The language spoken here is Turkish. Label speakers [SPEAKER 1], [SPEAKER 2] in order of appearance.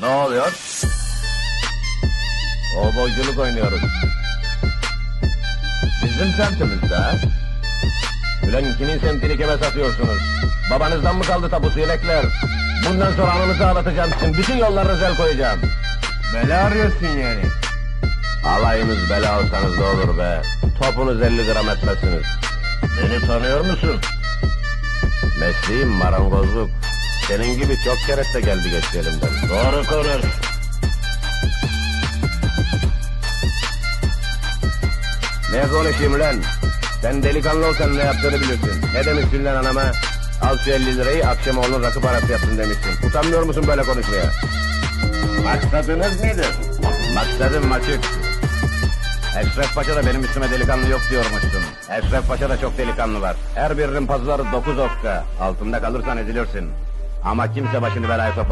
[SPEAKER 1] Ne oluyor? Oboyculuk oynuyoruz. Bizim semtimizde? Ulan kimin semtini kime satıyorsunuz? Babanızdan mı kaldı tapusu yelekler? Bundan sonra anınızı ağlatacağım sizin. Bütün yollarınızı el koyacağım.
[SPEAKER 2] Bela arıyorsun yani.
[SPEAKER 1] Alayınız bela olsanız da olur be. Topunuz 50 gram etmezsiniz. Beni tanıyor musun? Mesleğim marangozluk. Senin gibi çok kereste geldi geçti elimden. Doğru konuş. Ne konuşayım lan? Sen delikanlı olsan ne yaptığını bilirsin. Ne demişsin lan anama? Al şu 50 lirayı akşam oğlun rakı parası yapsın demişsin. Utanmıyor musun böyle konuşmaya? Maksadınız nedir? Maksadım açık. Eşref Paşa da benim üstüme delikanlı yok diyormuşsun. Eşref Paşa da çok delikanlı var. Her birinin pazıları dokuz okka. Altında kalırsan ezilirsin. Ama kimse başını belaya sokmak